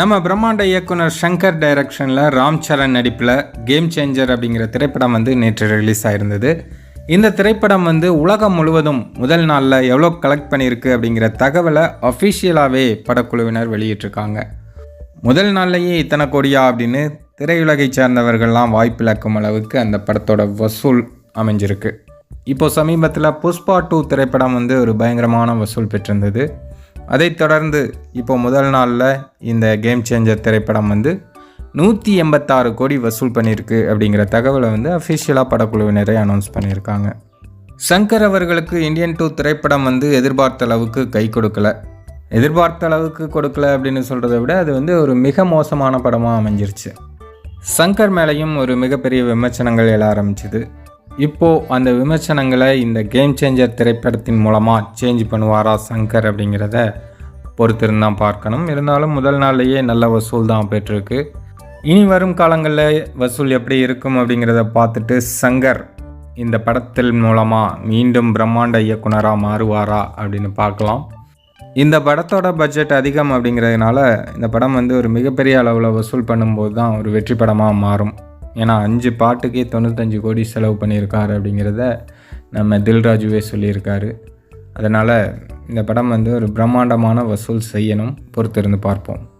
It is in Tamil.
நம்ம பிரம்மாண்ட இயக்குனர் சங்கர் டைரக்ஷனில் ராம் சரண் நடிப்பில் கேம் சேஞ்சர் அப்படிங்கிற திரைப்படம் வந்து நேற்று ரிலீஸ் ஆயிருந்தது. இந்த திரைப்படம் வந்து உலகம் முழுவதும் முதல் நாளில் எவ்வளோ கலெக்ட் பண்ணியிருக்கு அப்படிங்கிற தகவலை அஃபிஷியலாகவே படக்குழுவினர் வெளியிட்டிருக்காங்க. முதல் நாள்லேயே இத்தனை கோடியா அப்படின்னு திரையுலகை சேர்ந்தவர்கள்லாம் வாய்ப்பிழக்கும் அளவுக்கு அந்த படத்தோட வசூல் அமைஞ்சிருக்கு. இப்போ சமீபத்தில் புஷ்பா டூ திரைப்படம் வந்து ஒரு பயங்கரமான வசூல் பெற்றிருந்தது. அதைத் தொடர்ந்து இப்போ முதல் நாளில் இந்த கேம் சேஞ்சர் திரைப்படம் வந்து நூற்றி எண்பத்தாறு கோடி வசூல் பண்ணியிருக்கு அப்படிங்கிற தகவலை வந்து அஃபிஷியலாக படக்குழுவினரே அனௌன்ஸ் பண்ணியிருக்காங்க. சங்கர் அவர்களுக்கு இந்தியன் டூ திரைப்படம் வந்து எதிர்பார்த்த அளவுக்கு கை கொடுக்கல. எதிர்பார்த்த அளவுக்கு கொடுக்கல அப்படின்னு சொல்கிறத விட அது வந்து ஒரு மிக மோசமான படமாக அமைஞ்சிருச்சு. சங்கர் மேலேயும் ஒரு மிகப்பெரிய விமர்சனங்கள் எழ ஆரம்பிச்சுது. இப்போது அந்த விமர்சனங்களை இந்த கேம் சேஞ்சர் திரைப்படத்தின் மூலமாக சேஞ்ச் பண்ணுவாரா சங்கர் அப்படிங்கிறத பொறுத்திருந்து தான் பார்க்கணும். இருந்தாலும் முதல் நாள்லேயே நல்ல வசூல் தான் பெற்றிருக்கு இனி வரும் காலங்களில் வசூல் எப்படி இருக்கும் அப்படிங்கிறத பார்த்துட்டு சங்கர் இந்த படத்தின் மூலமாக மீண்டும் பிரம்மாண்ட இயக்குனராக மாறுவாரா அப்படின்னு பார்க்கலாம். இந்த படத்தோட பட்ஜெட் அதிகம் அப்படிங்கிறதுனால இந்த படம் வந்து ஒரு மிகப்பெரிய அளவில் வசூல் பண்ணும்போது தான் ஒரு வெற்றி படமாக மாறும். ஏன்னா அஞ்சு பாட்டுக்கே தொண்ணூத்தஞ்சு கோடி செலவு பண்ணியிருக்காரு அப்படிங்கிறத நம்ம தில்ராஜுவே சொல்லியிருக்காரு. அதனால் இந்த படம் வந்து ஒரு பிரம்மாண்டமான வசூல் செய்யணும் பொறுத்திருந்து பார்ப்போம்.